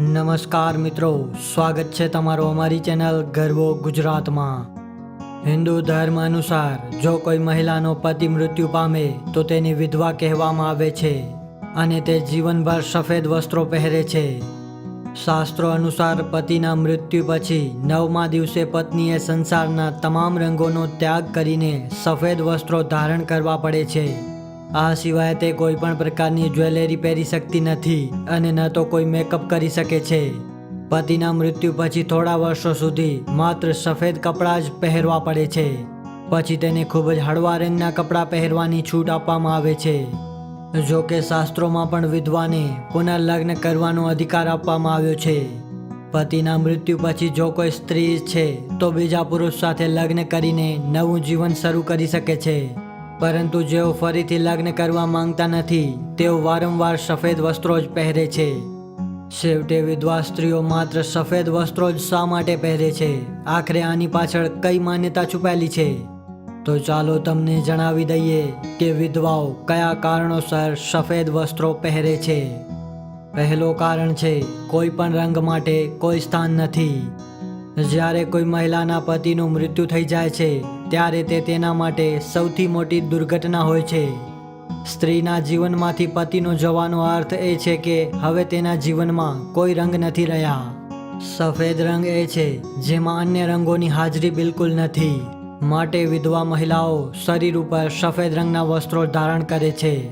નમસ્કાર મિત્રો, સ્વાગત છે તમારો અમારી ચેનલ ગર્વો ગુજરાતમાં. હિન્દુ ધર્મ અનુસાર, જો કોઈ મહિલાનો પતિ મૃત્યુ પામે, તો તેની વિધવા કહેવામાં આવે છે અને તે જીવનભર સફેદ વસ્ત્રો પહેરે છે. શાસ્ત્રો અનુસાર, પતિના મૃત્યુ પછી નવમા દિવસે પત્નીએ સંસારના તમામ રંગોનો ત્યાગ કરીને સફેદ વસ્ત્રો ધારણ કરવા પડે છે. આ સિવાય તે કોઈ પણ પ્રકારની જ્વેલરી પહેરી શકતી નથી અને ન તો કોઈ મેકઅપ કરી શકે છે. પતિના મૃત્યુ પછી થોડા વર્ષો સુધી માત્ર સફેદ કપડાં જ પહેરવા પડે છે. પછી તેને ખૂબ જ હળવા રંગના કપડાં પહેરવાની છૂટ આપવામાં આવે છે. જો કે શાસ્ત્રોમાં પણ વિધવાને પુનઃલગ્ન કરવાનો અધિકાર આપવામાં આવ્યો છે. પતિના મૃત્યુ પછી જો કોઈ સ્ત્રી છે, તો બીજા પુરુષ સાથે લગ્ન કરીને નવું જીવન શરૂ કરી શકે છે. પરંતુ જેઓ ફરીથી લગ્ન કરવા માંગતા નથી, તેઓ વારંવાર સફેદ વસ્ત્રો જ પહેરે છે. છેવટે વિધવા સ્ત્રીઓ માત્ર સફેદ વસ્ત્રો જ શા માટે પહેરે છે? આખરે આની પાછળ કઈ માન્યતા છુપાયેલી છે? તો ચાલો તમને જણાવી દઈએ કે વિધવાઓ કયા કારણોસર સફેદ વસ્ત્રો પહેરે છે. પહેલો કારણ છે, કોઈ પણ રંગ માટે કોઈ સ્થાન નથી. જ્યારે કોઈ મહિલાના પતિનું મૃત્યુ થઈ જાય છે ત્યારે તે તેના માટે સૌથી મોટી દુર્ઘટના હોય છે. સ્ત્રીના જીવનમાંથી પતિનો જવાનો અર્થ એ છે કે હવે તેના જીવનમાં કોઈ રંગ નથી રહ્યા. સફેદ રંગ એ છે, જેમાં અન્ય રંગોની હાજરી બિલકુલ નથી. માટે વિધવા મહિલાઓ શરીર ઉપર સફેદ રંગના વસ્ત્રો ધારણ કરે છે.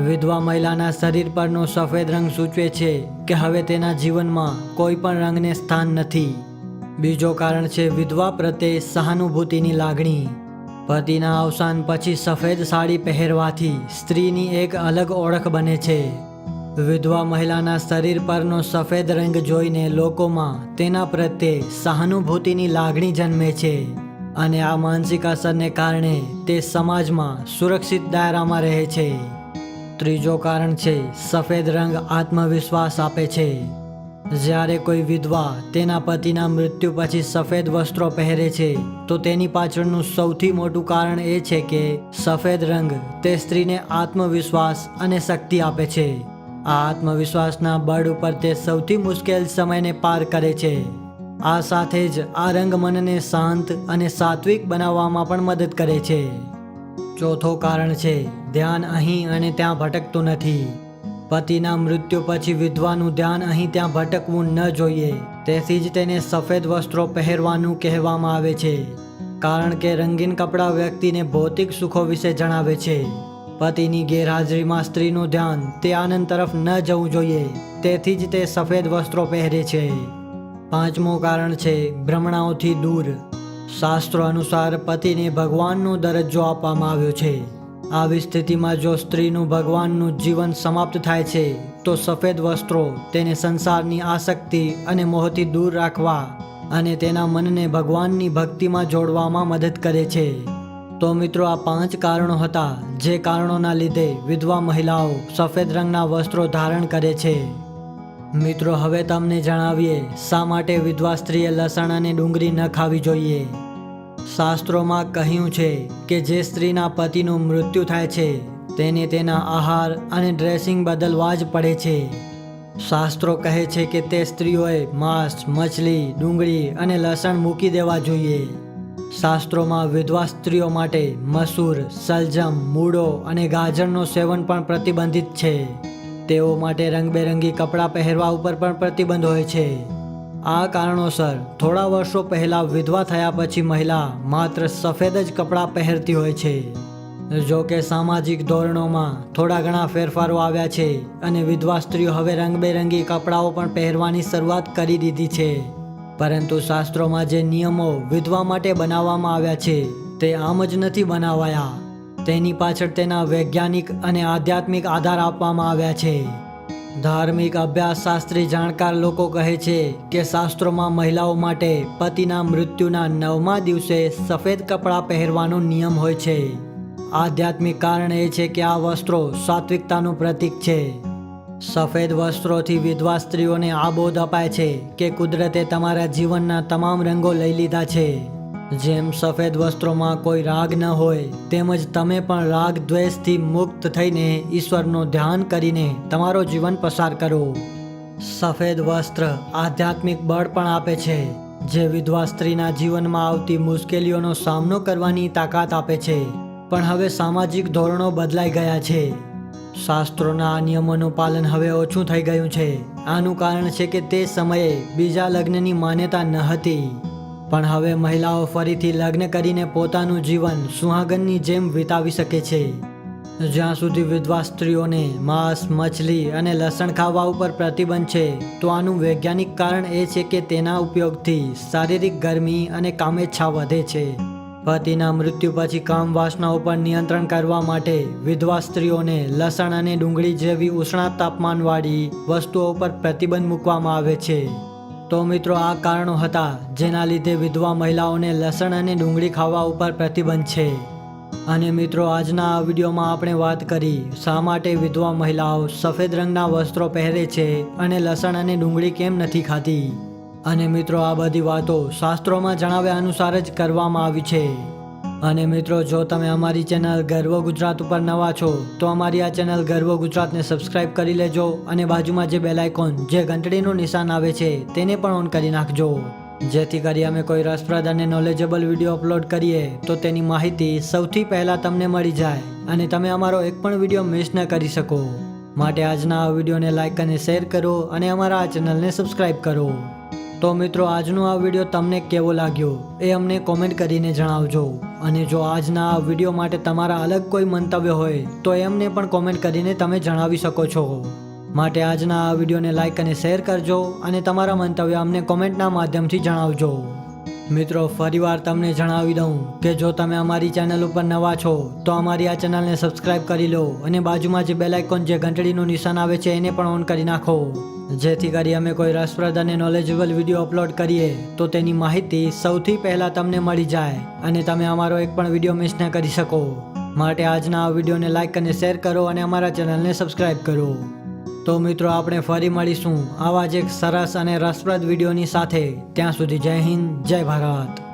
વિધવા મહિલાના શરીર પરનો સફેદ રંગ સૂચવે છે કે હવે તેના જીવનમાં કોઈ પણ રંગને સ્થાન નથી. બીજો કારણ છે વિધવા પ્રત્યે સહાનુભૂતિની લાગણી. પતિના અવસાન પછી સફેદ સાડી પહેરવાથી સ્ત્રીની એક અલગ ઓળખ બને છે. વિધવા મહિલાના શરીર પરનો સફેદ રંગ જોઈને લોકોમાં તેના પ્રત્યે સહાનુભૂતિની લાગણી જન્મે છે અને આ માનસિક અસરને કારણે તે સમાજમાં સુરક્ષિત દાયરામાં રહે છે. ત્રીજો કારણ છે સફેદ રંગ આત્મવિશ્વાસ આપે છે. જ્યારે કોઈ વિધવા તેના પતિના મૃત્યુ પછી સફેદ વસ્ત્રો પહેરે છે, તો તેની પાછળનું સૌથી મોટું કારણ એ છે કે સફેદ રંગ તે સ્ત્રીને આત્મવિશ્વાસ અને શક્તિ આપે છે. આ આત્મવિશ્વાસના બળ ઉપર તે સૌથી મુશ્કેલ સમયને પાર કરે છે. આ સાથે જ આ રંગ મનને શાંત અને સાત્વિક બનાવવામાં પણ મદદ કરે છે. ચોથો કારણ છે, ધ્યાન અહીં અને ત્યાં ભટકતું નથી. પતિના મૃત્યુ પછી વિધવાનું ધ્યાન અહીં ત્યાં ભટકવું ન જોઈએ. તેથી જ તેને સફેદ વસ્ત્રો પહેરવાનું કહેવામાં આવે છે. કારણ કે રંગીન કપડાં વ્યક્તિને ભૌતિક સુખો વિશે જણાવે છે. પતિની ગેરહાજરીમાં સ્ત્રીનું ધ્યાન તે આનંદ તરફ ન જવું જોઈએ. તેથી જ તે સફેદ વસ્ત્રો પહેરે છે. પાંચમું કારણ છે ભ્રમણાઓથી દૂર. શાસ્ત્રો અનુસાર પતિને ભગવાનનો દરજ્જો આપવામાં આવ્યો છે. આવી સ્થિતિમાં જો સ્ત્રીનું ભગવાનનું જીવન સમાપ્ત થાય છે, તો સફેદ વસ્ત્રો, તેને સંસારની આસક્તિ અને મોહથી દૂર રાખવા અને તેના મનને ભગવાનની ભક્તિમાં જોડવામાં મદદ કરે છે. તો મિત્રો, આ પાંચ કારણો હતા જે કારણોના લીધે વિધવા મહિલાઓ સફેદ રંગના વસ્ત્રો ધારણ કરે છે. મિત્રો, હવે તમને જણાવીએ શા માટે વિધવા સ્ત્રીએ લસણ અને ડુંગળી ન ખાવી જોઈએ. શાસ્ત્રોમાં કહ્યું છે કે જે સ્ત્રીના પતિનું મૃત્યુ થાય છે, તેને તેના આહાર અને ડ્રેસિંગ બદલવા જ પડે છે. શાસ્ત્રો કહે છે કે તે સ્ત્રીઓએ માંસ, મછલી, ડુંગળી અને લસણ મૂકી દેવા જોઈએ. શાસ્ત્રોમાં વિધવા સ્ત્રીઓ માટે મસૂર, સલજમ, મૂળો અને ગાજરનો સેવન પણ પ્રતિબંધિત છે. તેઓ માટે રંગબેરંગી કપડાં પહેરવા ઉપર પણ પ્રતિબંધ હોય છે. આ કારણોસર થોડા વર્ષો પહેલા વિધવા થયા પછી મહિલા માત્ર સફેદ જ કપડાં પહેરતી હોય છે. જો કે સામાજિક ધોરણોમાં થોડા ઘણા ફેરફારો આવ્યા છે અને વિધવા સ્ત્રીઓ હવે રંગબેરંગી કપડાઓ પણ પહેરવાની શરૂઆત કરી દીધી છે. પરંતુ શાસ્ત્રોમાં જે નિયમો વિધવા માટે બનાવવામાં આવ્યા છે, તે આમ જ નથી બનાવાયા. તેની પાછળ તેના વૈજ્ઞાનિક અને આધ્યાત્મિક આધાર આપવામાં આવ્યા છે. ધાર્મિક અભ્યાસશાસ્ત્રી જાણકાર લોકો કહે છે કે શાસ્ત્રોમાં મહિલાઓ માટે પતિના મૃત્યુના નવમા દિવસે સફેદ કપડાં પહેરવાનો નિયમ હોય છે. આધ્યાત્મિક કારણ એ છે કે આ વસ્ત્રો સાત્વિકતાનું પ્રતીક છે. સફેદ વસ્ત્રોથી વિધવા સ્ત્રીઓને આ બોધ અપાય છે કે કુદરતે તમારા જીવનના તમામ રંગો લઈ લીધા છે. જેમ સફેદ વસ્ત્રોમાં કોઈ રાગ ન હોય, તેમજ તમે પણ રાગ દ્વેષથી મુક્ત થઈને ઈશ્વરનું ધ્યાન કરીને તમારો જીવન પસાર કરો. સફેદ વસ્ત્ર આધ્યાત્મિક બળ પણ આપે છે, જે વિધવા સ્ત્રીના જીવનમાં આવતી મુશ્કેલીઓનો સામનો કરવાની તાકાત આપે છે, પણ હવે સામાજિક ધોરણો બદલાઈ ગયા છે. શાસ્ત્રોના નિયમોનું પાલન હવે ઓછું થઈ ગયું છે. આનું કારણ છે કે તે સમયે બીજા લગ્નની માન્યતા ન હતી. પણ હવે મહિલાઓ ફરીથી લગ્ન કરીને પોતાનું જીવન સુહાગનની જેમ વિતાવી શકે છે. જ્યાં સુધી વિધવા સ્ત્રીઓને માંસ, મછલી અને લસણ ખાવા ઉપર પ્રતિબંધ છે, તો આનું વૈજ્ઞાનિક કારણ એ છે કે તેના ઉપયોગથી શારીરિક ગરમી અને કામેચ્છા વધે છે. પતિના મૃત્યુ પછી કામ વાસના ઉપર નિયંત્રણ કરવા માટે વિધવા સ્ત્રીઓને લસણ અને ડુંગળી જેવી ઉષ્ણા તાપમાનવાળી વસ્તુઓ પર પ્રતિબંધ મૂકવામાં આવે છે. તો મિત્રો આ કારણો હતા, જેના લીધે વિધવા મહિલાઓને લસણ અને ડુંગળી ખાવા ઉપર પ્રતિબંધ છે. અને મિત્રો આજના આ વિડીયોમાં આપણે વાત કરી, શા માટે વિધવા મહિલાઓ સફેદ રંગના વસ્ત્રો પહેરે છે અને લસણ અને ડુંગળી કેમ નથી ખાતી અને મિત્રો આ બધી વાતો શાસ્ત્રોમાં જણાવ્યા અનુસાર જ કરવામાં આવી છે. અને મિત્રો, જો તમે અમારી ચેનલ ગર્વ ગુજરાત ઉપર નવા છો, તો અમારી આ ચેનલ ગર્વ ગુજરાતને સબસ્ક્રાઇબ કરી લેજો અને બાજુમાં જે બેલ આઇકોન જે ઘંટડીનું નિશાન આવે છે, તેને પણ ઓન કરી નાખજો. જેથી કરી અમે કોઈ રસપ્રદ અને નોલેજેબલ વીડિયો અપલોડ કરીએ, તો તેની માહિતી સૌથી પહેલાં તમને મળી જાય અને તમે અમારો એક પણ વીડિયો મિસ ન કરી શકો. માટે આજના આ વિડીયોને લાઇક અને શેર કરો અને અમારા આ ચેનલને સબસ્ક્રાઇબ કરો. તો મિત્રો, આજનો આ વીડિયો તમને કેવો લાગ્યો એ અમને કોમેન્ટ કરીને જણાવજો. અને જો આજના આ વીડિયો માટે તમારા અલગ કોઈ મંતવ્ય હોય, તો એમને પણ કોમેન્ટ કરીને તમે જણાવી શકો છો. માટે આજના આ વિડીયોને લાઇક અને શેર કરજો અને તમારા મંતવ્ય અમને કોમેન્ટના માધ્યમથી જણાવજો. મિત્રો, ફરીવાર તમને જણાવી દઉં કે જો તમે અમારી ચેનલ ઉપર નવા છો, તો અમારી આ ચેનલને સબસ્ક્રાઇબ કરી લો અને બાજુમાં જે બેલાઇકોન જે ઘંટડીનું નિશાન આવે છે, એને પણ ઓન કરી નાખો. જેથી કરી અમે કોઈ રસપ્રદ અને નોલેજેબલ વીડિયો અપલોડ કરીએ, તો તેની માહિતી સૌથી પહેલાં તમને મળી જાય અને તમે અમારો એક પણ વીડિયો મિસ ન કરી શકો. માટે આજના આ વિડીયોને લાઇક અને શેર કરો અને અમારા ચેનલને સબસ્ક્રાઇબ કરો. તો મિત્રો આપણે ફરી મળીશું આવા જ એક સરસ અને રસપ્રદ વિડીયોની સાથે. ત્યાં સુધી જય હિન્દ, જય ભારત.